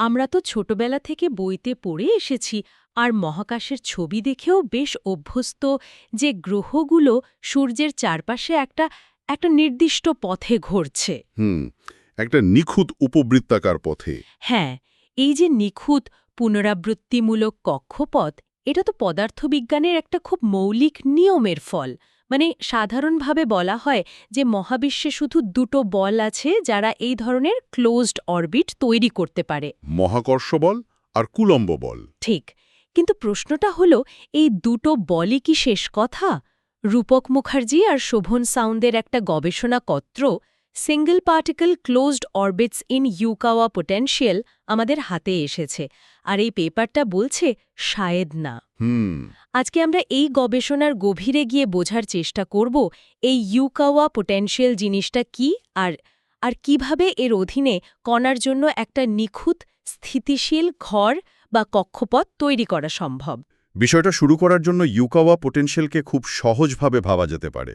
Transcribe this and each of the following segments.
আমরা তো ছোটবেলা থেকে বইতে পড়ে এসেছি আর মহাকাশের ছবি দেখেও বেশ অভ্যস্ত যে গ্রহগুলো সূর্যের চারপাশে একটা একটা নির্দিষ্ট পথে ঘুরছে। হুম একটা নিখুঁত উপবৃত্তাকার পথে। হ্যাঁ এই যে নিখুঁত পুনরাবৃত্তিমূলক কক্ষপথ এটা তো পদার্থবিজ্ঞানের একটা খুব মৌলিক নিয়মের ফল। মানে সাধারণভাবে বলা হয় যে মহাবিশ্বে শুধু দুটো বল আছে যারা এই ধরনের ক্লোজড অরবিট তৈরি করতে পারে। মহাকর্ষ বল আর কুলম্ব বল। ঠিক কিন্তু প্রশ্নটা হলো এই দুটো বলই কি শেষ কথা? রূপক মুখার্জি আর শোভন সাউন্ডের একটা গবেষণা পত্র single particle closed orbits in Yukawa potential আমাদের হাতে এসেছে। আর এই পেপারটা বলছে শায়েদ না। আজকে আমরা এই গবেষণার গভীরে গিয়ে বোঝার চেষ্টা করব এই ইউকাওয়া পোটেনশিয়াল জিনিসটা কি আর আর কীভাবে এর অধীনে কণার জন্য একটা নিখুঁত স্থিতিশীল ঘর বা কক্ষপথ তৈরি করা সম্ভব। বিষয়টা শুরু করার জন্য ইউকাওয়া পোটেনশিয়ালকে খুব সহজভাবে ভাবা যেতে পারে।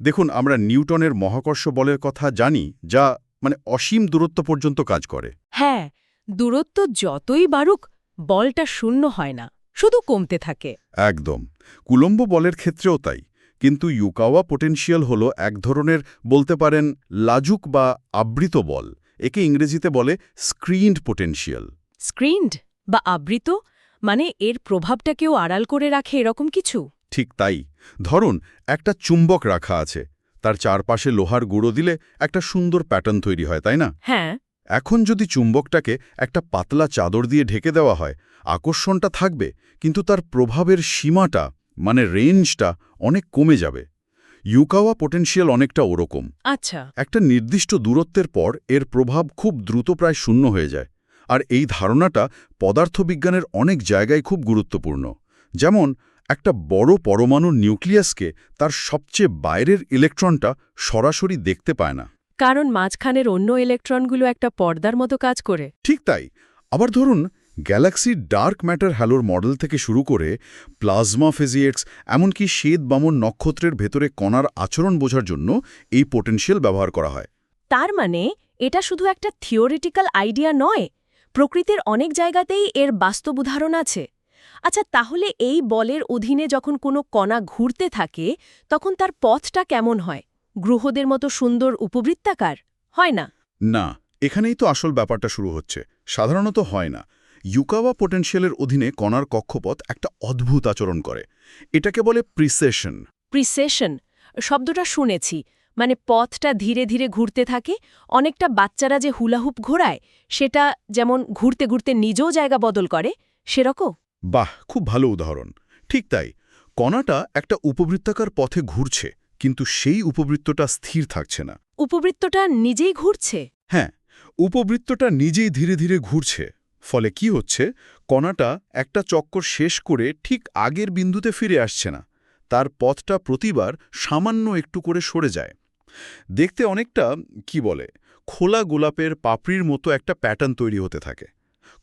দেখুন আমরা নিউটনের মহাকর্ষ বলের কথা জানি যা মানে অসীম দূরত্ব পর্যন্ত কাজ করে। হ্যাঁ দূরত্ব যতই বাড়ুক বলটা শূন্য হয় না শুধু কমতে থাকে। একদম। কুলম্ব বলের ক্ষেত্রেও তাই কিন্তু ইউকাওয়া পোটেনশিয়াল হল এক ধরনের বলতে পারেন লাজুক বা আবৃত বল একে ইংরেজিতে বলে স্ক্রিনড পোটেনশিয়াল স্ক্রিনড বা আবৃত মানে এর প্রভাবটা কেউ আড়াল করে রাখে এরকম কিছু? ঠিক তাই। ধরুন একটা চুম্বক রাখা আছে। তার চারপাশে লোহার গুঁড়ো দিলে একটা সুন্দর প্যাটার্ন তৈরি হয় তাই না? হ্যাঁ। এখন যদি চুম্বকটাকে একটা পাতলা চাদর দিয়ে ঢেকে দেওয়া হয় আকর্ষণটা থাকবে কিন্তু তার প্রভাবের সীমাটা মানে রেঞ্জটা অনেক কমে যাবে। ইউকাওয়া পোটেনশিয়াল অনেকটা ওরকম। আচ্ছা। একটা নির্দিষ্ট দূরত্বের পর এর প্রভাব খুব দ্রুত প্রায় শূন্য হয়ে যায়। আর এই ধারণাটা পদার্থবিজ্ঞানের অনেক জায়গায় খুব গুরুত্বপূর্ণ। যেমন একটা বড় পরমাণু নিউক্লিয়াসকে তার সবচেয়ে বাইরের ইলেকট্রনটা সরাসরি দেখতে পায় না। কারণ মাঝখানের অন্য ইলেকট্রনগুলো একটা পর্দার মতো কাজ করে। ঠিক তাই। আবার ধরুন গ্যালাক্সির ডার্ক ম্যাটার হ্যালোর মডেল থেকে শুরু করে প্লাজমা ফিজিক্স এমনকি শ্বেত বামন নক্ষত্রের ভেতরে কণার আচরণ বোঝার জন্য এই পোটেনশিয়াল ব্যবহার করা হয়। তার মানে এটা শুধু একটা থিওরিটিক্যাল আইডিয়া নয় প্রকৃতির অনেক জায়গাতেই এর বাস্তব উদাহরণ আছে। আচ্ছা তাহলে এই বলের অধীনে যখন কোনো কণা ঘুরতে থাকে তখন তার পথটা কেমন হয়? গ্রহদের মতো সুন্দর উপবৃত্তাকার? হয় না? না এখানেই তো আসল ব্যাপারটা শুরু হচ্ছে। সাধারণত হয় না। ইউকাওয়া পোটেনশিয়ালের অধীনে কণার কক্ষপথ একটা অদ্ভুত আচরণ করে। এটাকে বলে প্রিসেশন। প্রিসেশন শব্দটা শুনেছি। মানে পথটা ধীরে ধীরে ঘুরতে থাকে অনেকটা বাচ্চারা যে হুলাহুপ ঘোরায় সেটা যেমন ঘুরতে ঘুরতে নিজেও জায়গা বদল করে সেরকম। বাহ খুব ভালো উদাহরণ। ঠিক তাই কণাটা একটা উপবৃত্তাকার পথে ঘুরছে কিন্তু সেই উপবৃত্তটা স্থির থাকছে না। উপবৃত্তটা নিজেই ঘুরছে? হ্যাঁ উপবৃত্তটা নিজেই ধীরে ধীরে ঘুরছে ফলে কি হচ্ছে কণাটা একটা চক্কর শেষ করে ঠিক আগের বিন্দুতে ফিরে আসছে না তার পথটা প্রতিবার সামান্য একটু করে সরে যায়। দেখতে অনেকটা কি বলে খোলা গোলাপের পাপড়ির মতো একটা প্যাটার্ন তৈরি হতে থাকে।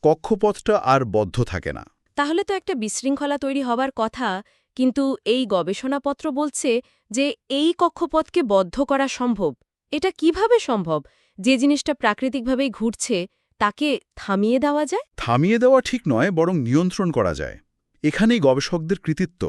কক্ষপথটা আর বদ্ধ থাকে না। তাহলে তো একটা বিশৃঙ্খলা তৈরি হবার কথা কিন্তু এই গবেষণাপত্র বলছে যে এই কক্ষপথকে বদ্ধ করা সম্ভব। এটা কীভাবে সম্ভব? যে জিনিসটা প্রাকৃতিকভাবেই ঘুরছে তাকে থামিয়ে দেওয়া যায়? থামিয়ে দেওয়া ঠিক নয় বরং নিয়ন্ত্রণ করা যায়। এখানেই গবেষকদের কৃতিত্ব।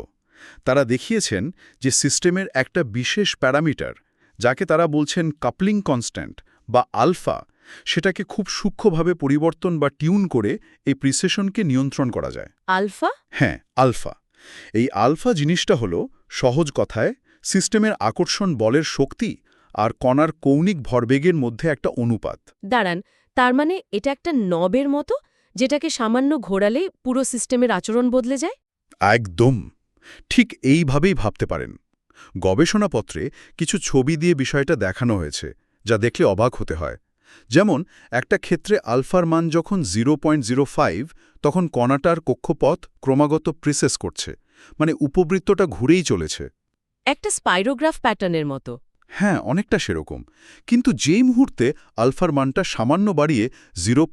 তারা দেখিয়েছেন যে সিস্টেমের একটা বিশেষ প্যারামিটার যাকে তারা বলছেন কাপলিং কনস্ট্যান্ট বা আলফা সেটাকে খুব সূক্ষ্মভাবে পরিবর্তন বা টিউন করে এই প্রিসেশনকে নিয়ন্ত্রণ করা যায়। আলফা? হ্যাঁ আলফা। এই আলফা জিনিসটা হল সহজ কথায় সিস্টেমের আকর্ষণ বলের শক্তি আর কণার কৌণিক ভরবেগের মধ্যে একটা অনুপাত। দাঁড়ান তার মানে এটা একটা নবের মতো যেটাকে সামান্য ঘোরালে পুরো সিস্টেমের আচরণ বদলে যায়? একদম। ঠিক এইভাবেই ভাবতে পারেন। গবেষণাপত্রে কিছু ছবি দিয়ে বিষয়টা দেখানো হয়েছে যা দেখলে অবাক হতে হয়। যেমন একটা ক্ষেত্রে আলফার মান যখন জিরো তখন কণাটার কক্ষপথ ক্রমাগত প্রিসেস করছে মানে উপবৃত্তটা ঘুরেই চলেছে। একটা স্পাইরোগ্রাফ প্যাটার্নের মতো। হ্যাঁ অনেকটা সেরকম। কিন্তু যেই মুহূর্তে আলফার মানটা সামান্য বাড়িয়ে জিরো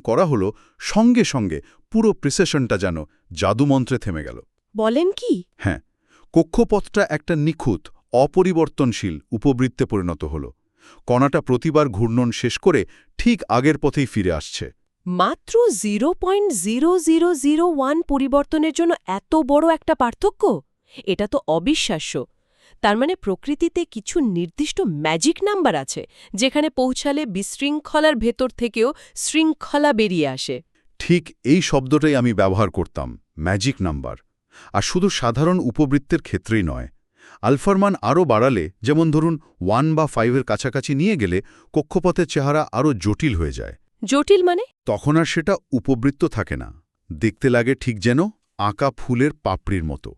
করা হলো সঙ্গে সঙ্গে পুরো প্রিসেশনটা যেন জাদুমন্ত্রে থেমে গেল। বলেন কি? হ্যাঁ কক্ষপথটা একটা নিখুঁত অপরিবর্তনশীল উপবৃত্তে পরিণত হল। কণাটা প্রতিবার ঘূর্ণন শেষ করে ঠিক আগের পথেই ফিরে আসছে। মাত্র zero point zero zero zero one পরিবর্তনের জন্য এত বড় একটা পার্থক্য? এটা তো অবিশ্বাস্য। তার মানে প্রকৃতিতে কিছু নির্দিষ্ট ম্যাজিক নাম্বার আছে যেখানে পৌঁছালে বিশৃঙ্খলার ভেতর থেকেও শৃঙ্খলা বেরিয়ে আসে। ঠিক এই শব্দটাই আমি ব্যবহার করতাম ম্যাজিক নাম্বার আর শুধু সাধারণ উপবৃত্তের ক্ষেত্রেই নয়। আলফার মান আরও বাড়ালে যেমন ধরুন ওয়ান বা ফাইভের কাছাকাছি নিয়ে গেলে কক্ষপথের চেহারা আরও জটিল হয়ে যায়। জটিল মানে? তখন আর সেটা উপবৃত্ত থাকে না। দেখতে লাগে ঠিক যেন আঁকা ফুলের পাপড়ির মতো।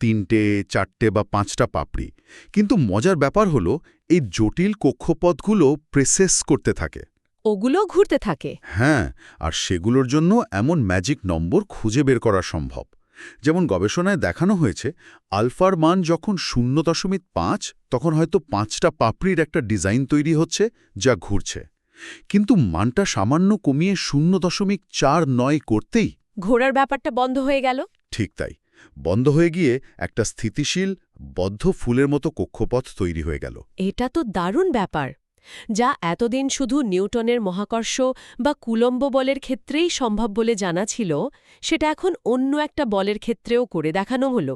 তিনটে চারটে বা পাঁচটা পাপড়ি। কিন্তু মজার ব্যাপার হলো এই জটিল কক্ষপথগুলো প্রেসেস করতে থাকে। ওগুলো ঘুরতে থাকে? হ্যাঁ আর সেগুলোর জন্য এমন ম্যাজিক নম্বর খুঁজে বের করা সম্ভব। যেমন গবেষণায় দেখানো হয়েছে আলফার মান যখন শূন্য দশমিক পাঁচ তখন হয়তো পাঁচটা পাপড়ির একটা ডিজাইন তৈরি হচ্ছে যা ঘুরছে। কিন্তু মানটা সামান্য কমিয়ে শূন্য দশমিক চার নয় করতেই ঘোরার ব্যাপারটা বন্ধ হয়ে গেল? ঠিক তাই। বন্ধ হয়ে গিয়ে একটা স্থিতিশীল বদ্ধ ফুলের মতো কক্ষপথ তৈরি হয়ে গেল। এটা তো দারুণ ব্যাপার। যা এতদিন শুধু নিউটনের মহাকর্ষ বা কুলম্ব বলের ক্ষেত্রেই সম্ভব বলে জানা ছিল সেটা এখন অন্য একটা বলের ক্ষেত্রেও করে দেখানো হলো।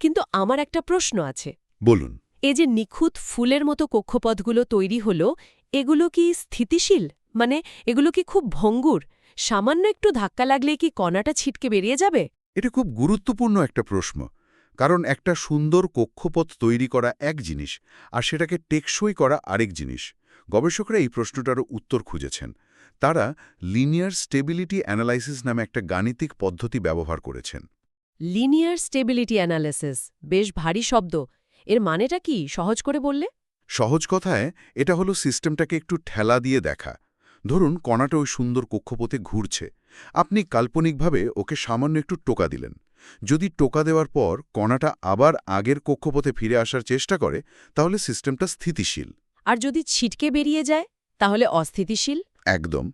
কিন্তু আমার একটা প্রশ্ন আছে। বলুন। এ যে নিখুঁত ফুলের মতো কক্ষপথগুলো তৈরি হলো এগুলো কি স্থিতিশীল? মানে এগুলো কি খুব ভঙ্গুর? সামান্য একটু ধাক্কা লাগলে কি কণাটা ছিটকে বেরিয়ে যাবে? এটা খুব গুরুত্বপূর্ণ একটা প্রশ্ন কারণ একটা সুন্দর কক্ষপথ তৈরি করা এক জিনিস আর সেটাকে টেকসই করা আরেক জিনিস। গবেষকরা এই প্রশ্নটারও উত্তর খুঁজেছেন। তারা লিনিয়ার স্টেবিলিটি অ্যানালাইসিস নামে একটা গাণিতিক পদ্ধতি ব্যবহার করেছেন। লিনিয়ার স্টেবিলিটি অ্যানালাইসিস বেশ ভারী শব্দ। এর মানেটা কি সহজ করে বললে? সহজ কথায় এটা হলো সিস্টেমটাকে একটু ঠেলা দিয়ে দেখা। ধরুন কণাটা ওই সুন্দর কক্ষপথে ঘুরছে। আপনি কাল্পনিকভাবে ওকে সামান্য একটু টোকা দিলেন। যদি টোকা দেওয়ার পর কণাটা আবার আগের কক্ষপথে ফিরে আসার চেষ্টা করে তাহলে সিস্টেমটা স্থিতিশীল। আর যদি ছিটকে বেরিয়ে যায় তাহলে অস্থিতিশীল? একদম।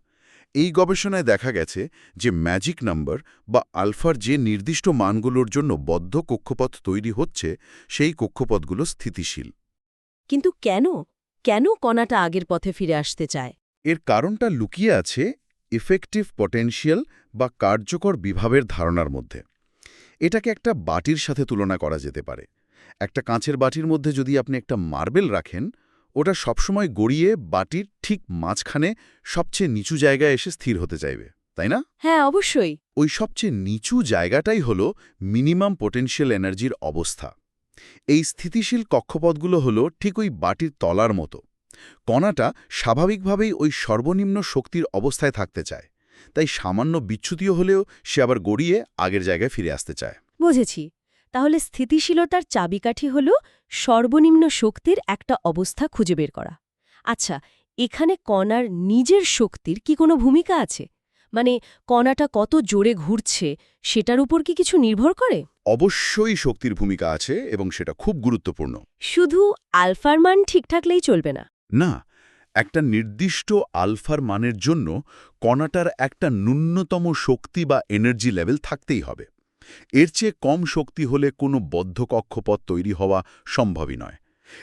এই গবেষণায় দেখা গেছে যে ম্যাজিক নাম্বার বা আলফার যে নির্দিষ্ট মানগুলোর জন্য বদ্ধ কক্ষপথ তৈরি হচ্ছে সেই কক্ষপথগুলো স্থিতিশীল। কিন্তু কেন? কেন কণাটা আগের পথে ফিরে আসতে চায়? এর কারণটা লুকিয়ে আছে ইফেক্টিভ পটেনশিয়াল বা কার্যকর বিভাবের ধারণার মধ্যে। এটাকে একটা বাটির সাথে তুলনা করা যেতে পারে। একটা কাঁচের বাটির মধ্যে যদি আপনি একটা মার্বেল রাখেন ওটা সবসময় গড়িয়ে বাটির ঠিক মাঝখানে সবচেয়ে নিচু জায়গায় এসে স্থির হতে চাইবে তাই না? হ্যাঁ অবশ্যই। ওই সবচেয়ে নিচু জায়গাটাই হল মিনিমাম পোটেনশিয়াল এনার্জির অবস্থা। এই স্থিতিশীল কক্ষপথগুলো হল ঠিক ওই বাটির তলার মতো। কণাটা স্বাভাবিকভাবেই ওই সর্বনিম্ন শক্তির অবস্থায় থাকতে চায়। তাই সামান্য বিচ্যুতিও হলেও সে আবার গড়িয়ে আগের জায়গায় ফিরে আসতে চায়। বুঝেছি। তাহলে স্থিতিশীলতার চাবিকাঠি হল সর্বনিম্ন শক্তির একটা অবস্থা খুঁজে বের করা। আচ্ছা এখানে কণার নিজের শক্তির কি কোনো ভূমিকা আছে? মানে কণাটা কত জোরে ঘুরছে সেটার উপর কি কিছু নির্ভর করে? অবশ্যই শক্তির ভূমিকা আছে এবং সেটা খুব গুরুত্বপূর্ণ। শুধু আলফার মান ঠিক থাকলেই চলবে না। না একটা নির্দিষ্ট আলফার মানের জন্য কণাটার একটা ন্যূনতম শক্তি বা এনার্জি লেভেল থাকতেই হবে। এর চেয়ে কম শক্তি হলে কোনো বদ্ধ কক্ষপথ তৈরি হওয়া সম্ভবই নয়।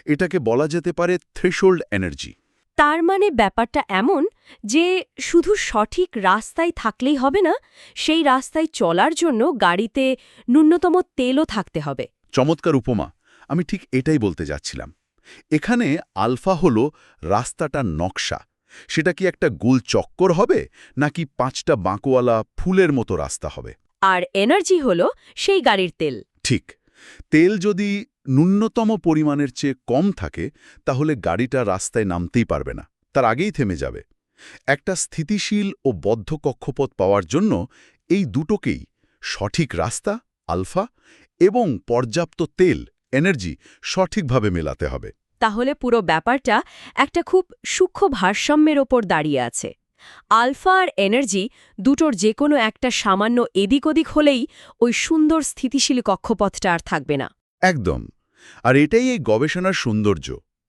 এটাকে বলা যেতে পারে থ্রেশোল্ড এনার্জি তার মানে ব্যাপারটা এমন যে শুধু সঠিক রাস্তায় থাকলেই হবে না সেই রাস্তায় চলার জন্য গাড়িতে ন্যূনতম তেলও থাকতে হবে। চমৎকার উপমা। আমি ঠিক এটাই বলতে যাচ্ছিলাম। এখানে আলফা হল রাস্তাটার নকশা। সেটা কি একটা গোল চক্কর হবে নাকি পাঁচটা বাঁকওয়ালা ফুলের মতো রাস্তা হবে? আর এনার্জি হল সেই গাড়ির তেল। ঠিক। তেল যদি ন্যূনতম পরিমাণের চেয়ে কম থাকে তাহলে গাড়িটা রাস্তায় নামতেই পারবে না তার আগেই থেমে যাবে। একটা স্থিতিশীল ও বদ্ধ কক্ষপথ পাওয়ার জন্য এই দুটোকেই সঠিক রাস্তা আলফা এবং পর্যাপ্ত তেল এনার্জি সঠিকভাবে মেলাতে হবে। তাহলে পুরো ব্যাপারটা একটা খুব সূক্ষ্ম ভারসাম্যের ওপর দাঁড়িয়ে আছে। আলফা আর এনার্জি দুটোর যে কোনো একটা সামান্য এদিক ওদিক হলেই ওই সুন্দর স্থিতিশীল কক্ষপথটা আর থাকবে না। একদম। আর এটাই এই গবেষণার সৌন্দর্য।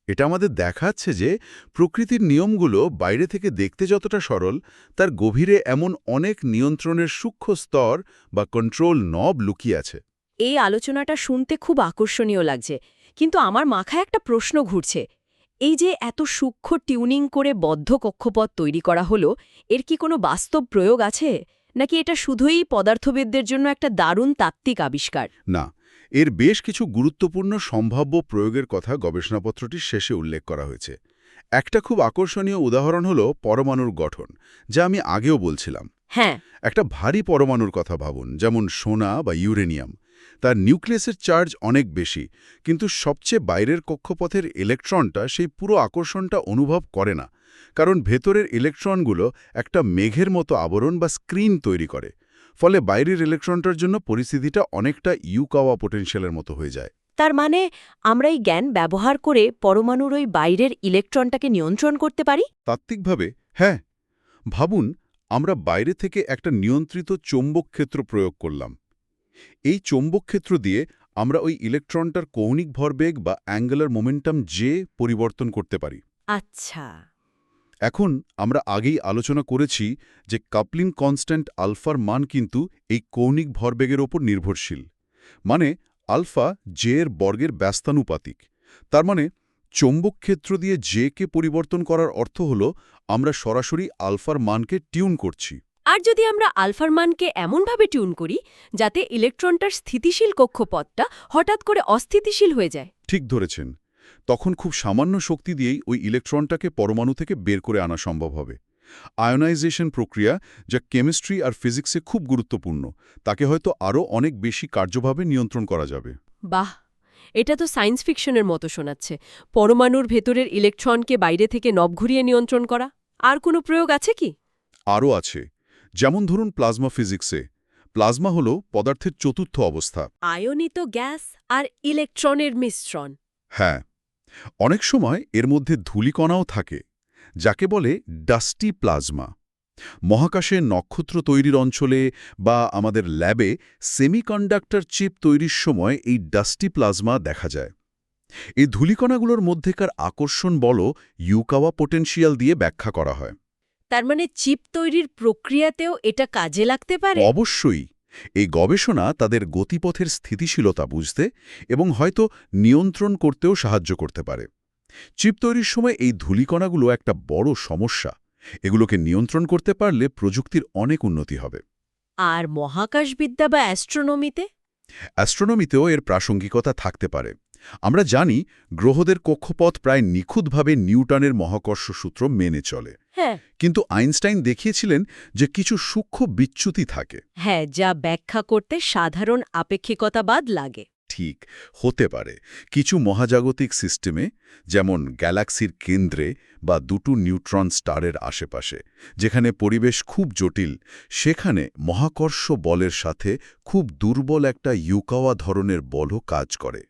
এটা আমাদের দেখাচ্ছে যে প্রকৃতির নিয়মগুলো বাইরে থেকে দেখতে যতটা সরল তার গভীরে এমন অনেক নিয়ন্ত্রণের সূক্ষ্ম স্তর বা কন্ট্রোল নব লুকিয়ে আছে। এই আলোচনাটা শুনতে খুব আকর্ষণীয় লাগছে কিন্তু আমার মাথায় একটা প্রশ্ন ঘুরছে। এই যে এত সূক্ষ্ম টিউনিং করে বদ্ধ কক্ষপথ তৈরি করা হলো এর কি কোনো বাস্তব প্রয়োগ আছে? নাকি এটা শুধুই পদার্থবিদদের জন্য একটা দারুণ তাত্ত্বিক আবিষ্কার? না এর বেশ কিছু গুরুত্বপূর্ণ সম্ভাব্য প্রয়োগের কথা গবেষণাপত্রটির শেষে উল্লেখ করা হয়েছে। একটা খুব আকর্ষণীয় উদাহরণ হল পরমাণুর গঠন যা আমি আগেও বলছিলাম। হ্যাঁ। একটা ভারী পরমাণুর কথা ভাবুন যেমন সোনা বা ইউরেনিয়াম। তার নিউক্লিয়াসের চার্জ অনেক বেশি কিন্তু সবচেয়ে বাইরের কক্ষপথের ইলেকট্রনটা সেই পুরো আকর্ষণটা অনুভব করে না কারণ ভেতরের ইলেকট্রনগুলো একটা মেঘের মতো আবরণ বা স্ক্রিন তৈরি করে ফলে বাইরের ইলেকট্রনটার জন্য পরিস্থিতিটা অনেকটা ইউকাওয়া পোটেনশিয়ালের মতো হয়ে যায়। তার মানে আমরা এই জ্ঞান ব্যবহার করে পরমাণুর ওই বাইরের ইলেকট্রনটাকে নিয়ন্ত্রণ করতে পারি? তাত্ত্বিকভাবে হ্যাঁ। ভাবুন আমরা বাইরে থেকে একটা নিয়ন্ত্রিত চৌম্বক ক্ষেত্র প্রয়োগ করলাম। এই চৌম্বক ক্ষেত্র দিয়ে আমরা ওই ইলেকট্রনটার কৌণিক ভরবেগ বা অ্যাঙ্গুলার মোমেন্টাম যে পরিবর্তন করতে পারি। আচ্ছা। এখন আমরা আগেই আলোচনা করেছি যে কাপলিং কনস্ট্যান্ট আলফার মান কিন্তু এই কৌণিক ভরবেগের ওপর নির্ভরশীল। মানে আলফা জে এর বর্গের ব্যস্তানুপাতিক। তার মানে চৌম্বক ক্ষেত্র দিয়ে জে কে পরিবর্তন করার অর্থ হল আমরা সরাসরি আলফার মানকে টিউন করছি। আর যদি আমরা আলফার মানকে এমনভাবে টিউন করি যাতে ইলেকট্রনটার স্থিতিশীল কক্ষপথটা হঠাৎ করে অস্থিতিশীল হয়ে যায়। ঠিক ধরেছেন। তখন খুব সামান্য শক্তি দিয়েই ওই ইলেকট্রনটাকে পরমাণু থেকে বের করে আনা সম্ভব হবে। আয়োনাইজেশন প্রক্রিয়া যা কেমিস্ট্রি আর ফিজিক্সে খুব গুরুত্বপূর্ণ তাকে হয়তো আরও অনেক বেশি কার্যভাবে নিয়ন্ত্রণ করা যাবে। বাহ! এটা তো সায়েন্স ফিকশনের মতো শোনাচ্ছে। পরমাণুর ভেতরের ইলেকট্রনকে বাইরে থেকে নব ঘুরিয়ে নিয়ন্ত্রণ করা। আর কোনো প্রয়োগ আছে কি? আরও আছে। যেমন ধরুন প্লাজমা ফিজিক্সে প্লাজমা হল পদার্থের চতুর্থ অবস্থা। আয়নিত গ্যাস আর ইলেকট্রনের মিশ্রণ। হ্যাঁ অনেক সময় এর মধ্যে ধূলিকণাও থাকে যাকে বলে ডাস্টি প্লাজমা। মহাকাশে নক্ষত্র তৈরির অঞ্চলে বা আমাদের ল্যাবে সেমিকন্ডাক্টর চিপ তৈরির সময় এই ডাস্টি প্লাজমা দেখা যায়। এই ধূলিকণাগুলোর মধ্যেকার আকর্ষণ বল ইউকাওয়া পোটেনশিয়াল দিয়ে ব্যাখ্যা করা হয়। তার মানে চিপ তৈরির প্রক্রিয়াতেও এটা কাজে লাগতে পারে? অবশ্যই। এই গবেষণা তাদের গতিপথের স্থিতিশীলতা বুঝতে এবং হয়তো নিয়ন্ত্রণ করতেও সাহায্য করতে পারে। চিপ তৈরির সময় এই ধূলিকণাগুলো একটা বড় সমস্যা। এগুলোকে নিয়ন্ত্রণ করতে পারলে প্রযুক্তির অনেক উন্নতি হবে। আর মহাকাশবিদ্যা বা অ্যাস্ট্রোনমিতে? অ্যাস্ট্রোনমিতেও এর প্রাসঙ্গিকতা থাকতে পারে। আমরা জানি গ্রহদের কক্ষপথ প্রায় নিখুঁতভাবে নিউটনের মহাকর্ষ সূত্র মেনে চলে। হ্যাঁ। কিন্তু আইনস্টাইন দেখিয়েছিলেন যে কিছু সূক্ষ্ম বিচ্যুতি থাকে। হ্যাঁ যা ব্যাখ্যা করতে সাধারণ আপেক্ষিকতাবাদ লাগে। ঠিক হতে পারে। কিছু মহাজাগতিক সিস্টেমে যেমন গ্যালাক্সির কেন্দ্রে বা দুটো নিউট্রন স্টারের আশেপাশে যেখানে পরিবেশ খুব জটিল সেখানে মহাকর্ষ বলের সাথে খুব দুর্বল একটা ইউকাওয়া ধরনের বলও কাজ করে।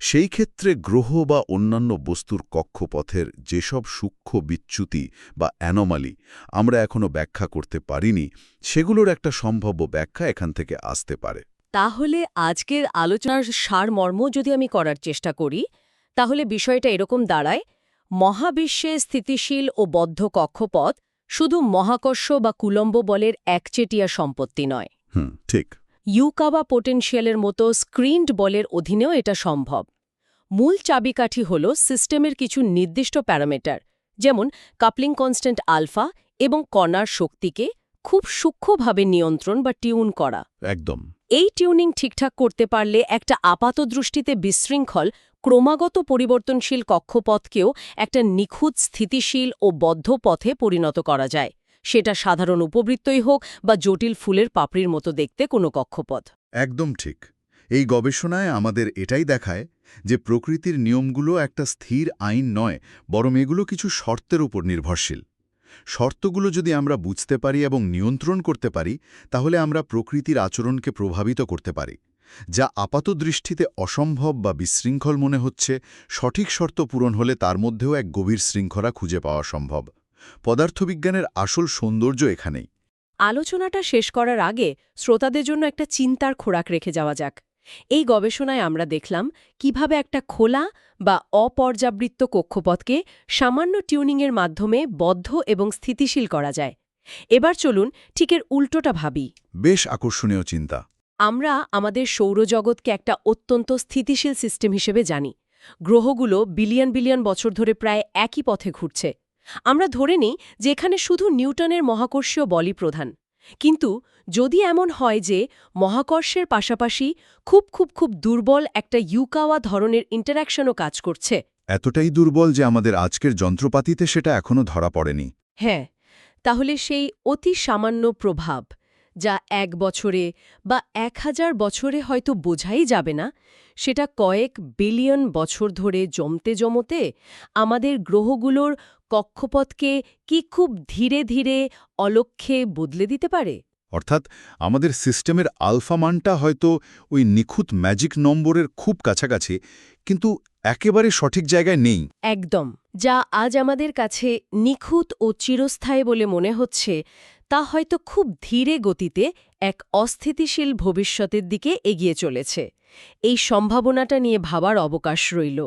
সেই ক্ষেত্রে গ্রহ বা অন্যান্য বস্তুর কক্ষপথের যেসব সূক্ষ্ম বিচ্যুতি বা অ্যানোমালি আমরা এখনও ব্যাখ্যা করতে পারিনি সেগুলোর একটা সম্ভাব্য ব্যাখ্যা এখান থেকে আসতে পারে। তাহলে আজকের আলোচনার সারমর্ম যদি আমি করার চেষ্টা করি তাহলে বিষয়টা এরকম দাঁড়ায়। মহাবিশ্বে স্থিতিশীল ও বদ্ধ কক্ষপথ শুধু মহাকর্ষ বা কুলম্ব বলের একচেটিয়া সম্পত্তি নয়। হুম ঠিক। ইউকাবা পোটেনশিয়ালের মতো স্ক্রিনড বলের অধীনেও এটা সম্ভব। মূল চাবিকাঠি হল সিস্টেমের কিছু নির্দিষ্ট প্যারামিটার যেমন কাপলিং কনস্ট্যান্ট আলফা এবং কণার শক্তিকে খুব সূক্ষ্মভাবে নিয়ন্ত্রণ বা টিউন করা। একদম। এই টিউনিং ঠিকঠাক করতে পারলে একটা আপাতদৃষ্টিতে বিশৃঙ্খল ক্রমাগত পরিবর্তনশীল কক্ষপথকেও একটা নিখুঁত স্থিতিশীল ও বদ্ধ পথে পরিণত করা যায়। সেটা সাধারণ উপবৃত্তই হোক বা জটিল ফুলের পাপড়ির মতো দেখতে কোনো কক্ষপথ। একদম ঠিক। এই গবেষণায় আমাদের এটাই দেখায় যে প্রকৃতির নিয়মগুলো একটা স্থির আইন নয়, বরং এগুলো কিছু শর্তের উপর নির্ভরশীল। শর্তগুলো যদি আমরা বুঝতে পারি এবং নিয়ন্ত্রণ করতে পারি, তাহলে আমরা প্রকৃতির আচরণকে প্রভাবিত করতে পারি, যা আপাত দৃষ্টিতে অসম্ভব বা বিশৃঙ্খল মনে হচ্ছে, সঠিক শর্ত পূরণ হলে তার মধ্যেও এক গভীর শৃঙ্খলা খুঁজে পাওয়া সম্ভব। পদার্থবিজ্ঞানের আসল সৌন্দর্য এখানেই। আলোচনাটা শেষ করার আগে শ্রোতাদের জন্য একটা চিন্তার খোরাক রেখে যাওয়া যাক। এই গবেষণায় আমরা দেখলাম কীভাবে একটা খোলা বা অপর্যাবৃত্ত কক্ষপথকে সামান্য টিউনিংয়ের মাধ্যমে বদ্ধ এবং স্থিতিশীল করা যায়। এবার চলুন ঠিকের উল্টোটা ভাবি। বেশ আকর্ষণীয় চিন্তা। আমরা আমাদের সৌরজগৎকে একটা অত্যন্ত স্থিতিশীল সিস্টেম হিসেবে জানি। গ্রহগুলো বিলিয়ন বিলিয়ন বছর ধরে প্রায় একই পথে ঘুরছে। আমরা ধরে নিই যে এখানে শুধু নিউটনের মহাকর্ষীয় বলই প্রধান। কিন্তু যদি এমন হয় যে মহাকর্ষের পাশাপাশি খুব খুব খুব দুর্বল একটা ইউকাওয়া ধরনের ইন্টারাকশনও কাজ করছে। এতটাই দুর্বল যে আমাদের আজকের যন্ত্রপাতিতে সেটা এখনও ধরা পড়েনি। হ্যাঁ তাহলে সেই অতি সামান্য প্রভাব যা এক বছরে বা এক হাজার বছরে হয়তো বোঝাই যাবে না সেটা কয়েক বিলিয়ন বছর ধরে জমতে জমতে আমাদের গ্রহগুলোর কক্ষপথকে কি খুব ধীরে ধীরে অলক্ষ্যে বদলে দিতে পারে? অর্থাৎ আমাদের সিস্টেমের আলফা মানটা হয়তো ওই নিখুঁত ম্যাজিক নম্বরের খুব কাছাকাছি কিন্তু একেবারে সঠিক জায়গায় নেই। একদম। যা আজ আমাদের কাছে নিখুঁত ও চিরস্থায়ী বলে মনে হচ্ছে তা হয়তো খুব ধীরে গতিতে এক অস্থিতিশীল ভবিষ্যতের দিকে এগিয়ে চলেছে। এই সম্ভাবনাটা নিয়ে ভাবার অবকাশ রইল।